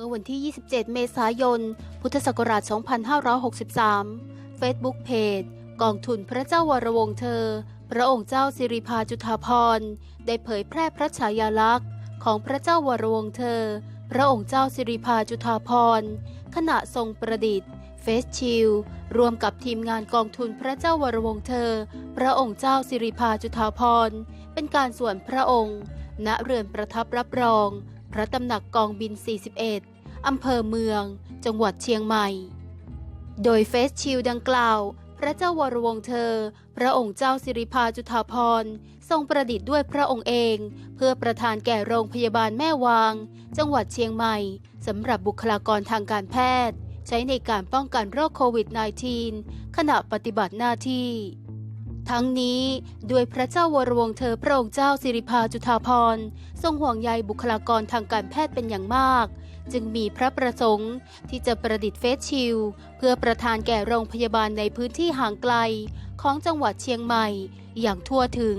มื่อวันที่ 27 เมษายน พุทธศักราช 2563 Facebook Page กองทุนพระเจ้าวรวงเธอ พระองค์เจ้าสิริพาจุฑาภรณ์ได้เผยแพร่พระฉายาลักษณ์ ของพระเจ้าวรวงเธอ พระองค์เจ้าสิริพาจุฑาภรณ์ขณะทรงประดิษฐ์เฟสชิลรวมกับทีมงานกองทุนพระเจ้าวรวงเธอ พระองค์เจ้าสิริพาจุฑาภรณ์เป็นการส่วนพระองค์ ณ เรือนประทับรับรอง พระตำหนักกองบิน 41 อำเภอเมือง จังหวัดเชียงใหม่ โดยเฟสชิลดังกล่าว พระเจ้าวรวงเธอ พระองค์เจ้าสิริพาจุฑาภรทรงประดิษฐ์ด้วยพระองค์เอง เพื่อประทานแก่โรงพยาบาลแม่วาง จังหวัดเชียงใหม่สำหรับบุคลากรทางการแพทย์ ใช้ในการป้องกันโรคโควิด -19 ขณะปฏิบัติหน้าที่ ทั้งนี้ด้วยพระเจ้าวรวงเธอพระองค์เจ้าสิริพาจุฑาภรทรงห่วงใยบุคลากรทางการแพทย์เป็นอย่างมาก จึงมีพระประสงค์ที่จะประดิษฐ์เฟสชิลเพื่อประทานแก่โรงพยาบาลในพื้นที่ห่างไกล ของจังหวัดเชียงใหม่อย่างทั่วถึง